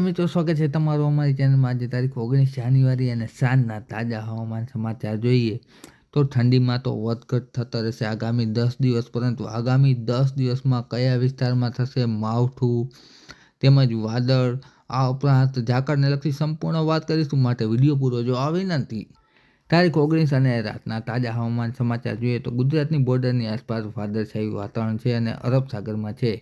મિત્રો સ્વાગત છે તમારું અમારી ચેનલમાં આજે તારીખ ઓગણીસ જાન્યુઆરી અને સાંજના તાજા હવામાન સમાચાર જોઈએ તો ઠંડીમાં તો વધઘટ થતો રહેશે આગામી દસ દિવસ, પરંતુ આગામી દસ દિવસમાં કયા વિસ્તારમાં થશે માવઠું તેમજ વાદળ? આ ઉપરાંત ઝાકળને લગતી સંપૂર્ણ વાત કરીશું. માટે વીડિયો પૂરો જો આ વિનંતી. તારીખ ઓગણીસ અને રાતના તાજા હવામાન સમાચાર જોઈએ તો ગુજરાતની બોર્ડરની આસપાસ વાદળછાયું વાતાવરણ છે અને અરબ સાગરમાં છે.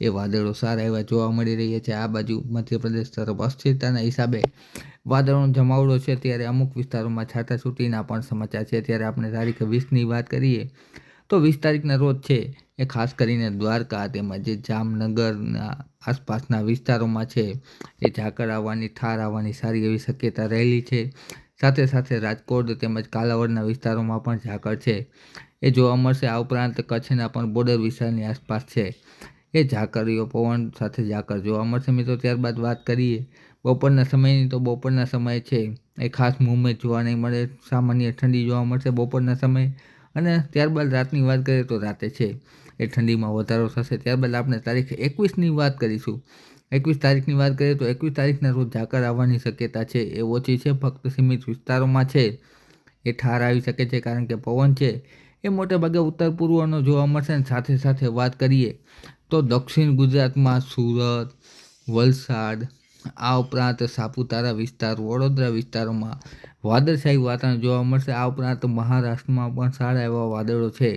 એ વાદળો સારા એવા જોવા મળી રહ્યા છે. આ બાજુ મધ્યપ્રદેશ તરફ અસ્થિરતાના હિસાબે વાદળોનો જમાવડો છે. ત્યારે અમુક વિસ્તારોમાં છાટાછૂટીના પણ સમાચાર છે. ત્યારે આપણે તારીખ વીસની વાત કરીએ તો વીસ તારીખના રોજ છે એ ખાસ કરીને દ્વારકા તેમજ જામનગરના આસપાસના વિસ્તારોમાં છે. એ ઝાકળ આવવાની, ઠાર આવવાની સારી એવી શક્યતા રહેલી છે. સાથે સાથે રાજકોટ તેમજ કાલાવડના વિસ્તારોમાં પણ ઝાકળ છે. એ જોવા મળશે આ ઉપરાંત કચ્છના પણ બોર્ડર વિસ્તારની આસપાસ છે. એ ઝાકળીઓ પવન સાથે ઝાકળ જોવા મળશે મિત્રો. ત્યારબાદ વાત કરીએ બપોરના સમયની તો બપોરના સમય છે. એ ખાસ મૂવમેન્ટ જોવા નહીં મળે. સામાન્ય ઠંડી જોવા મળશે બપોરના સમયે અને ત્યારબાદ રાતની વાત કરીએ તો રાતે છે. એ ઠંડીમાં વધારો થશે. ત્યારબાદ આપણે તારીખ એકવીસની વાત કરીશું. એકવીસ તારીખની વાત કરીએ તો એકવીસ તારીખના રોજ ઝાકર આવવાની શક્યતા છે. એ ઓછી છે, ફક્ત સીમિત વિસ્તારોમાં છે. એ ઠાર આવી શકે છે કારણ કે પવન છે. એ મોટેભાગે ઉત્તર પૂર્વનો જોવા મળશે અને સાથે સાથે વાત કરીએ તો દક્ષિણ ગુજરાતમાં સુરત, વલસાડ, આ ઉપરાંત સાપુતારા વિસ્તાર, વડોદરા વિસ્તારોમાં વાદળછાયું વાતાવરણ જોવા મળશે. આ ઉપરાંત મહારાષ્ટ્રમાં પણ સારા એવા વાદળો છે.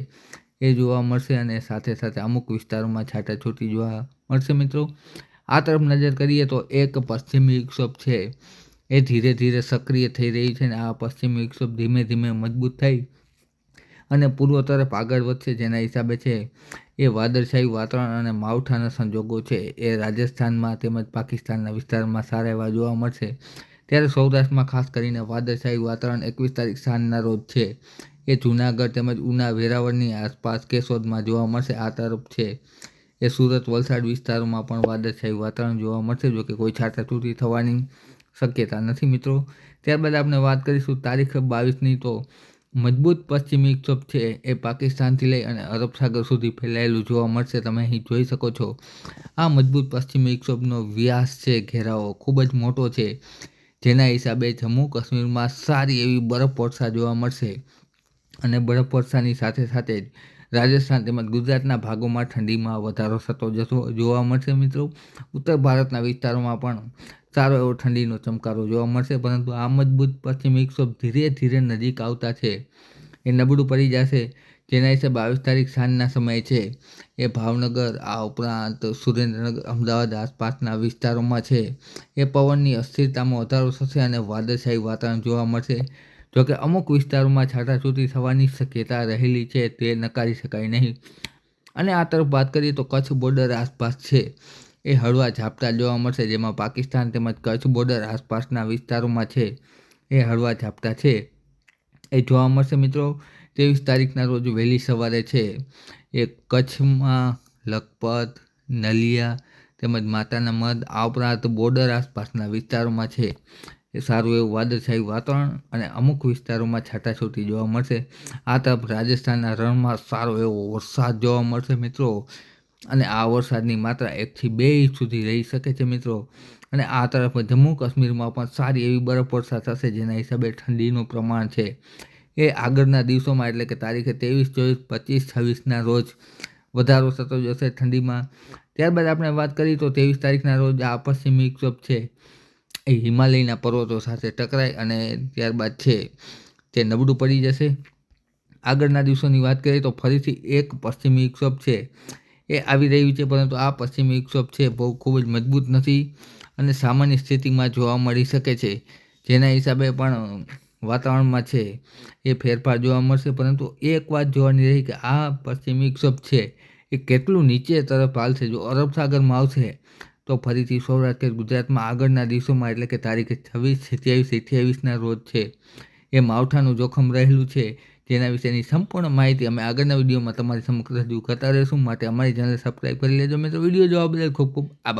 એ જોવા મળશે અને સાથે સાથે અમુક વિસ્તારોમાં છાટાછૂટી જોવા મળશે મિત્રો. આ તરફ નજર કરીએ તો એક પશ્ચિમી વિક્ષોભ છે. એ ધીરે ધીરે સક્રિય થઈ રહી છે અને આ પશ્ચિમી વિક્ષોભ ધીમે ધીમે મજબૂત થઈ અને પૂર્વ તરફ આગળ વધશે જેના હિસાબે છે. એ વાદળશાહી વાતાવરણ અને માવઠાના સંજોગો છે. એ રાજસ્થાનમાં તેમજ પાકિસ્તાનના વિસ્તારમાં સારા એવા જોવા મળશે. ત્યારે સૌરાષ્ટ્રમાં ખાસ કરીને વાદળશાહી વાતાવરણ એકવીસ તારીખ સાંજના રોજ છે. એ જૂનાગઢ તેમજ ઉના વેરાવળની આસપાસ કેશોદમાં જોવા મળશે. આ તરફ છે. એ સુરત વલસાડ વિસ્તારોમાં પણ વાદળછાયું વાતાવરણ જોવા મળશે જો કે કોઈ છાટાછૂટી થવાની શક્યતા નથી મિત્રો. ત્યારબાદ આપણે વાત કરીશું તારીખ બાવીસની તો મજબૂત પશ્ચિમી વિક્ષોભ છે એ પાકિસ્તાનથી લઈ અને અરબ સાગર સુધી ફેલાયેલું જોવા મળશે, તમે અહીં જોઈ શકો છો. આ મજબૂત પશ્ચિમી વિક્ષોભનો વ્યાસ છે, ઘેરાવો ખૂબ જ મોટો છે, જેના હિસાબે જમ્મુ કાશ્મીરમાં સારી એવી બરફ વર્ષા જોવા મળશે. અને બરફ વર્ષાની સાથે સાથે જ રાજસ્થાન તેમજ ગુજરાતના ભાગોમાં ઠંડીમાં વધારો થતો જતો જોવા મળશે મિત્રો. ઉત્તર ભારતના વિસ્તારોમાં પણ સારો એવો ઠંડીનો ચમકારો જોવા મળશે, પરંતુ આ મજબૂત પશ્ચિમ વિક્ષોભ ધીરે ધીરે નજીક આવતા છે. એ નબળું પડી જશે, જેના હિસાબે બાવીસ તારીખ સાંજના સમયે છે. એ ભાવનગર, આ ઉપરાંત સુરેન્દ્રનગર, અમદાવાદ આસપાસના વિસ્તારોમાં છે. એ પવનની અસ્થિરતામાં વધારો થશે અને વાદળછાયું વાતાવરણ જોવા મળશે. જોકે અમુક વિસ્તારોમાં છાટાછૂટી થવાની શક્યતા રહેલી છે, તે નકારી શકાય નહીં. અને આ તરફ વાત કરીએ તો કચ્છ બોર્ડર આસપાસ છે. એ હળવા ઝાપટા જોવા મળશે, જેમાં પાકિસ્તાન તેમજ કચ્છ બોર્ડર આસપાસના વિસ્તારોમાં છે. એ હળવા ઝાપટા છે. એ જોવા મળશે મિત્રો, ત્રેવીસ તારીખના રોજ વહેલી સવારે છે. એ કચ્છમાં લખપત, નલિયા તેમજ માતાના મધ આ ઉપરાંત બોર્ડર આસપાસના વિસ્તારોમાં છે. સારું એવું વાદળછાયું વાતાવરણ અને અમુક વિસ્તારોમાં છાટાછૂટી જોવા મળશે. આ તરફ રાજસ્થાનના રણમાં સારો એવો વરસાદ જોવા મળશે મિત્રો. અને આ વરસાદની માત્રા એકથી બે ઇંચ સુધી રહી શકે છે મિત્રો. અને આ તરફ જમ્મુ કાશ્મીરમાં પણ સારી એવી બરફ વર્ષા થશે જેના હિસાબે ઠંડીનું પ્રમાણ છે. એ આગળના દિવસોમાં એટલે કે તારીખે ત્રેવીસ, ચોવીસ, પચીસ, છવ્વીસના રોજ વધારો થતો જશે ઠંડીમાં. ત્યારબાદ આપણે વાત કરીએ તો ત્રેવીસ તારીખના રોજ આ પશ્ચિમી વિક્ષોભ છે. એ હિમાલયના પર્વતો સાથે ટકરાય અને ત્યારબાદ છે તે નબળું પડી જશે. આગળના દિવસોની વાત કરીએ તો ફરીથી એક પશ્ચિમી વિક્ષોભ છે. એ આવી રહ્યું છે, પરંતુ આ પશ્ચિમી વિક્ષોભ છે બહુ ખૂબ જ મજબૂત નથી અને સામાન્ય સ્થિતિમાં જોવા મળી શકે છે. જેના હિસાબે પણ વાતાવરણમાં છે એ ફેરફાર જોવા મળશે, પરંતુ એક વાત જોવાની રહી કે આ પશ્ચિમી વિક્ષોભ છે એ કેટલું નીચે તરફ હાલશે? જો અરબ સાગરમાં આવશે તો ફરીથી સૌરાષ્ટ્ર ગુજરાતમાં આગળના દિવસોમાં, એટલે કે તારીખે છવ્વીસ, સત્યાવીસ, અઠ્યાવીસના રોજ છે, એ માવઠાનું જોખમ રહેલું છે, જેના વિશેની સંપૂર્ણ માહિતી અમે આગળના વિડીયોમાં તમારી સમક્ષ રજૂ કરતા રહીશું. માટે અમારી ચેનલ સબસ્ક્રાઈબ કરી લેજો. મિત્રો, વીડિયો જોવા બદલ ખૂબ ખૂબ આભાર.